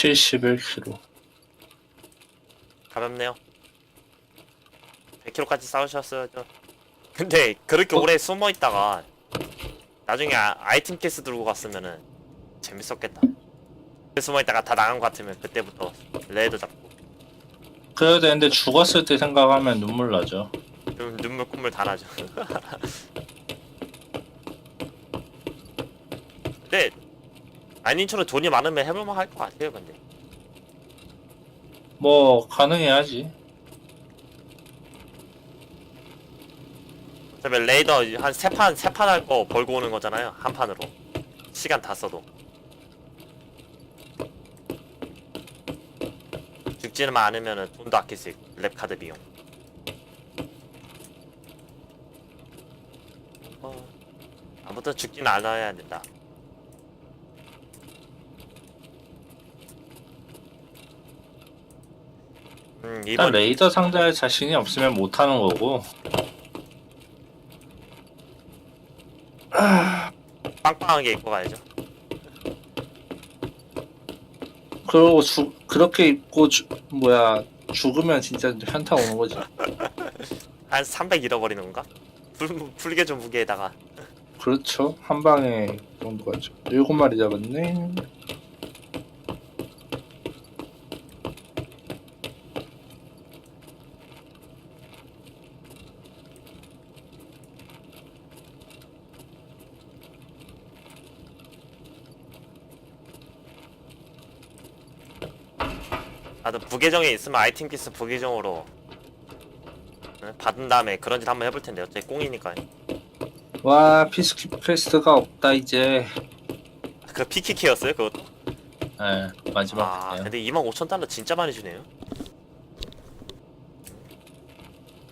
71kg. 가볍네요. 100kg까지 싸우셨어야죠. 근데 그렇게 어? 오래 숨어 있다가 나중에 아, 아이템 케이스 들고 갔으면은 재밌었겠다. 숨어 있다가 다 나간 것 같으면 그때부터 레드 잡고 그래야 되는데 죽었을 때 생각하면 눈물 나죠. 눈, 눈물 콧물 다 나죠. 근데 아닌처럼 돈이 많으면 해볼만 할 것 같아요. 근데 뭐 가능해야지. 어차피 레이더 한 세 판 세 판 할 거 벌고 오는 거잖아요. 한 판으로 시간 다 써도 죽지는 않으면은 돈도 아낄 수 있고 랩 카드 비용. 어, 아무튼 죽지는 않아야 된다. 음 일단 이번 레이더 상자에 자신이 없으면 못하는 거고. 빵빵하게 입고 가야죠. 그러고 죽 그렇게 입고 주, 뭐야 죽으면 진짜 현타 오는 거지. 한 300 잃어버리는 건가? 불, 불개 좀 무게에다가 그렇죠. 한 방에 이 정도 가죠. 일곱 마리 잡았네. 나도 부계정에 있으면 아이템 키스 부계정으로 응? 받은 다음에 그런 짓 한번 해볼 텐데 어차피 꽁이니까 와 피스킵 퀘스트가 없다 이제. 그 피키키였어요 그것도? 네 마지막 아 아, 근데 25,000달러 진짜 많이 주네요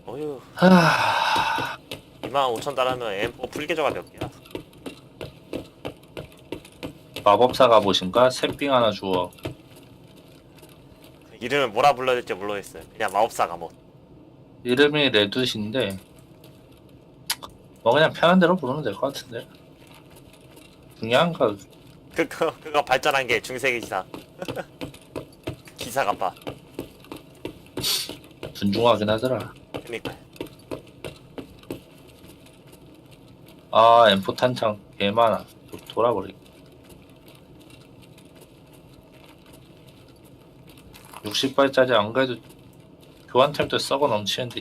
어휴 하... 25,000달러면 M4 풀계정가 몇 개야? 마법사 가 보신가? 새삥 하나 주워. 그 이름을 뭐라 불러야 될지 모르겠어요 그냥 마법사가 뭐 이름이 레두신데 뭐 그냥 편한 대로 부르면 될 것 같은데. 중요한 거 그거 그거 발전한 게 중세기 기사 기사가 봐 존중하긴 하더라. 그니까 아 M4 탄창 개 많아. 도- 돌아버리. 60발짜리 안 그래도 교환템도 썩어 넘치는데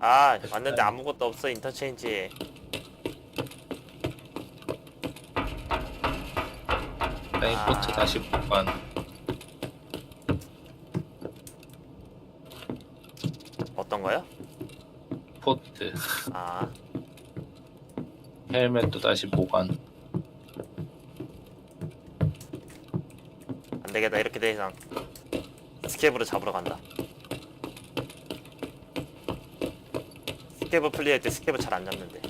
아 왔는데 아무것도 없어 인터체인지에 레인포트 아. 다시 보관. 어떤 거요? 포트 아 헬멧도 다시 보관. 안되겠다 이렇게 된 이상 스케브를 잡으러 간다 스케브 플레이할 때 스케브 잘 안 잡는데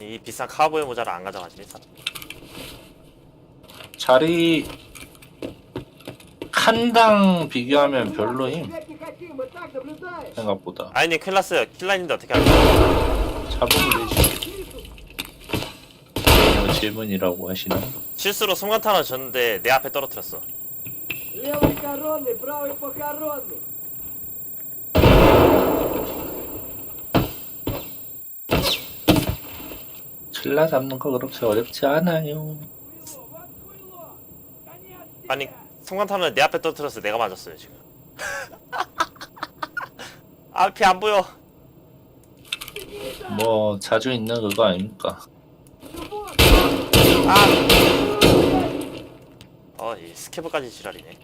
이 비싼 카우보이 모자를 안 가져가지 사람. 자리 칸당 비교하면 별로임. 생각보다. 아니 큰일 났어요 킬라인데 어떻게 하냐 잡으면 되지 이거 질문이라고 하시나? 실수로 송가탄을 줬는데 내 앞에 떨어뜨렸어. 킬라 잡는 거 그렇게 어렵지 않아요. 아니 순간탄을 내 앞에 떨어뜨렸어 내가 맞았어요 지금 앞이 안 보여 뭐 자주 있는 그거 아닙니까? 아! 어, 이 스케브까지 지랄이네.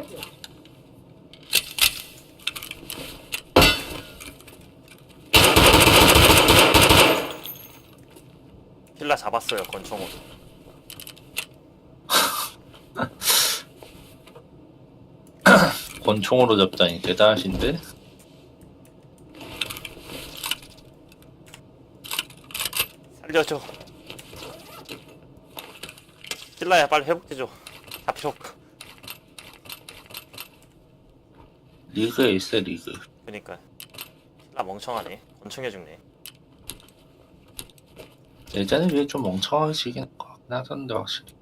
해야죠. 힐라 잡았어요 권총으로. 권총으로 잡다니 대단하신데? 살려줘. 힐라야 빨리 회복해줘. 잡혀. 리그에 있어 리그. 그니까. 힐라 멍청하네. 권총에 죽네. 예전에 비해 좀 멍청하시긴 한것 같긴 하던데 확실히